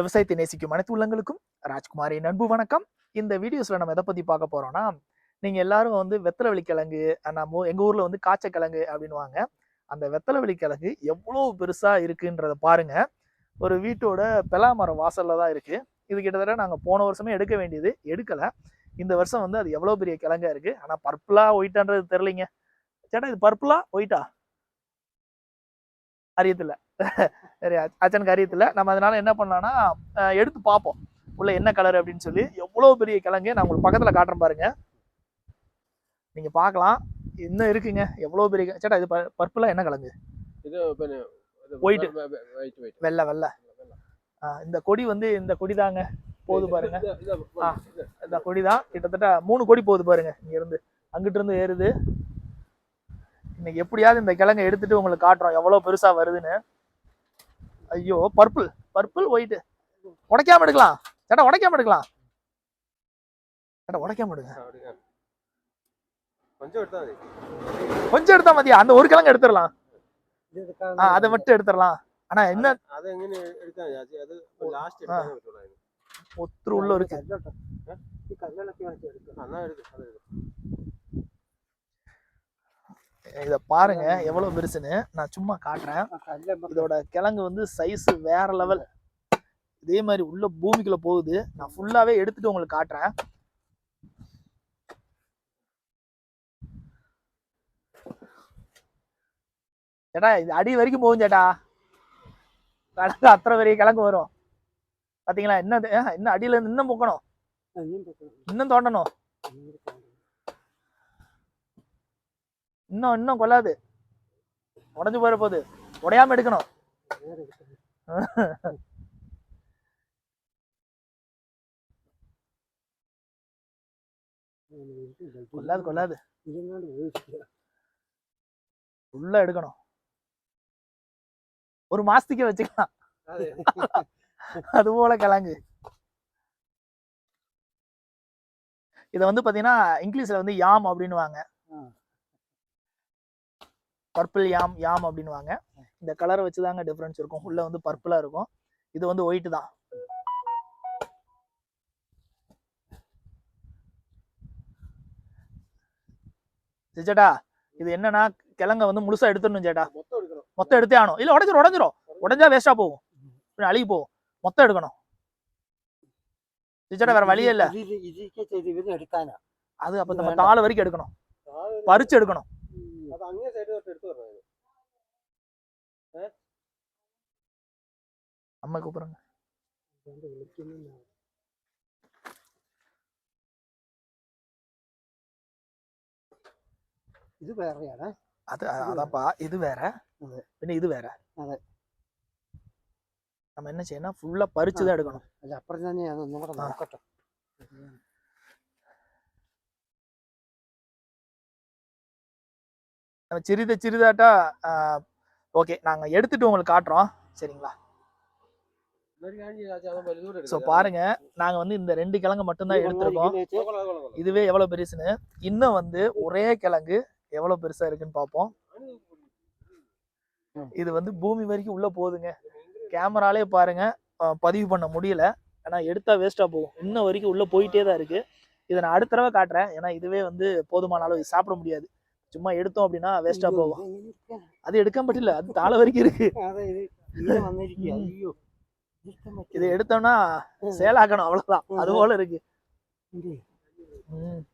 விவசாயத்தை நேசிக்கும் அனைத்து உள்ளங்களுக்கும் ராஜ்குமாரின் அன்பு வணக்கம். இந்த வீடியோஸ்ல நம்ம எதை பத்தி பார்க்க போறோம்னா நீங்க எல்லாரும் வந்து வெத்தலை கிழங்கு நம்ம எங்க ஊர்ல வந்து காய்ச்சக்கிழங்கு அப்படின்னுவாங்க. அந்த வெத்தலை கிழங்கு எவ்வளவு பெருசா இருக்குன்றத பாருங்க. ஒரு வீட்டோட பெலாமரம் வாசல்ல தான் இருக்கு. இது கிட்டத்தட்ட நாங்க போன வருஷமே எடுக்க வேண்டியது. எடுக்கல. இந்த வருஷம் வந்து அது எவ்வளவு பெரிய கிழங்கா இருக்கு. ஆனா பர்பிளா ஒயிட்டான்றது தெரியலைங்க. சேட்டா இது பர்பிளா ஒயிட்டா? அறியத்தில்லை. அச்சன் காரியத்தில் நம்ம அதனால் என்ன பண்ணலான்னா எடுத்து பார்ப்போம். உள்ள என்ன கலர் அப்படின்னு சொல்லி. எவ்வளோ பெரிய கிழங்கு நான் உங்களுக்கு பக்கத்தில் காட்டுறேன் பாருங்க. நீங்கள் பார்க்கலாம். என்ன இருக்குங்க? எவ்வளோ பெரிய சேட்டா இது பர்பிளாக என்ன கிழங்கு? ஒயிட் வெள்ளை வெள்ளை. இந்த கொடி வந்து இந்த கொடி தாங்க போகுது பாருங்க. இந்த கொடி தான் கிட்டத்தட்ட மூணு கொடி போகுது பாருங்க. இங்க இருந்து அங்கிட்ட இருந்து ஏறுது. இன்னைக்கு எப்படியாவது இந்த கிழங்கை எடுத்துட்டு உங்களுக்கு காட்டுறோம். எவ்வளோ பெருசா வருதுன்னு. ஐயோ பர்பிள் பர்பிள் ஒயிட்டு உடைக்காம எடுக்கலாம். சேட்டா உடைக்காம எடுக்கலாம். சேட்டா உடைக்காம எடுங்க. கொஞ்சம் எடுத்தா மதியா? அந்த ஒரு கிழங்கு எடுத்துடலாம். அதை மட்டும் எடுத்துடலாம். ஆனா என்ன? ஒத்துரு உள்ள இருக்கு. இத பாருங்க எவ்வளவு பெருசுன்னு. நான் சும்மா காட்டுறேன். இதோட கிழங்கு வந்து சைஸ் வேற லெவல் இதே மாதிரி உள்ள பூமிக்குள்ள போகுது. நான் ஃபுல்லாவே எடுத்துட்டு உங்களுக்கு காட்டுறேன். சேட்டா இது அடி வரைக்கும் போகும் சேட்டா கிழங்கு அத்தனை பெரிய கிழங்கு வரும். பாத்தீங்களா? என்ன இன்னும் அடியில இருந்து இன்னும் பொக்கணும்? இன்னும் தோண்டணும்? இன்னும் இன்னும் கொள்ளாது. உடஞ்சு போயிட போகுது உடையாம எடுக்கணும். கொள்ளாது கொள்ளாது. உள்ள எடுக்கணும். ஒரு மாசத்துக்கே வச்சுக்கலாம். அது அது போல கிழங்கு. இத வந்து பாத்தீங்கன்னா இங்கிலீஷ்ல வந்து யாம் அப்படின்னுவாங்க. பர்பிள் யாம் யாம் அப்படின்வாங்க இந்த கலரை வச்சு தாங்க டிஃப்ரென்ஸ் இருக்கும் உள்ள வந்து பர்பிளாக இருக்கும் இது வந்து ஒயிட் தான் சேச்சடா இது என்னன்னா கிழங்க வந்து முழுசா எடுத்துடணும் சேட்டா மொத்தம் எடுத்தே ஆகணும் இல்ல உடஞ்சிரும் உடஞ்சிரும் உடஞ்சா வேஸ்டா போகும் அழுகி போகும் மொத்தம் எடுக்கணும் சேச்சடா வேற வழியே இல்ல அது அப்ப நம்ம தாழ வரைக்கும் எடுக்கணும் பறிச்சு எடுக்கணும் അത് അങ്ങേ സൈഡ് തൊട്ട് എടുത്തു പറഞ്ഞു அம்மா கூப்பிடுறாங்க ഇത് വേറെയാണ് அது அதான்ப்பா இது வேற அது. பின்ன இது வேற அது. நம்ம என்ன செய்யணும் ஃபுல்லா பறிச்சு தான் எடுக்கணும் അല്ല അപ്പുറം തന്നെയാണ് ഒന്നും കൂടെ ആ. நம்ம சிறித சிறிதாட்டா ஓகே நாங்கள் எடுத்துட்டு உங்களுக்கு காட்டுறோம். சரிங்களா? ஸோ பாருங்க நாங்கள் வந்து இந்த ரெண்டு கிழங்கு மட்டும்தான் எடுத்திருக்கோம். இதுவே எவ்வளோ பெருசுன்னு? இன்னும் வந்து ஒரே கிழங்கு எவ்வளோ பெருசாக இருக்குன்னு பார்ப்போம் இது வந்து பூமி வரைக்கும் உள்ளே போகுதுங்க. கேமராலே பாருங்க பதிவு பண்ண முடியல. ஆனால் எடுத்தா வேஸ்ட்டாக போகும். இன்ன வரைக்கும் உள்ளே போயிட்டே தான் இருக்குது இதை நான் அடுத்த தடவை காட்டுறேன். ஏன்னா இதுவே வந்து போதுமான அளவு சாப்பிட முடியாது. சும்மா எடுத்தோம் அப்படின்னா வேஸ்டா போவோம் அது எடுக்க பட்டில அது தாழ வரைக்கும் இருக்கு. இது. எடுத்தோம்னா சேலாக்கணும் அவ்வளவுதான். அது போல இருக்கு.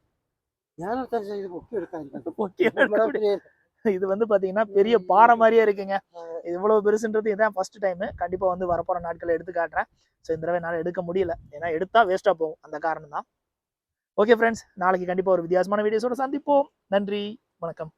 இது வந்து பாத்தீங்கன்னா பெரிய பாறை மாதிரியே இருக்குங்க. இது இவ்வளவு பெருசுன்றது இதான் ஃபர்ஸ்ட் டைம் கண்டிப்பா வந்து வரப்போற நாட்களை எடுத்து காட்டுறேன். ஸோ இந்த தடவை என்னால் எடுக்க முடியல. ஏன்னா எடுத்தா வேஸ்டா போகும். அந்த காரணம் தான் ஓகே ஃப்ரெண்ட்ஸ் நாளைக்கு கண்டிப்பா ஒரு வித்தியாசமான வீடியோஸோட சந்திப்போம். நன்றி. வணக்கம்.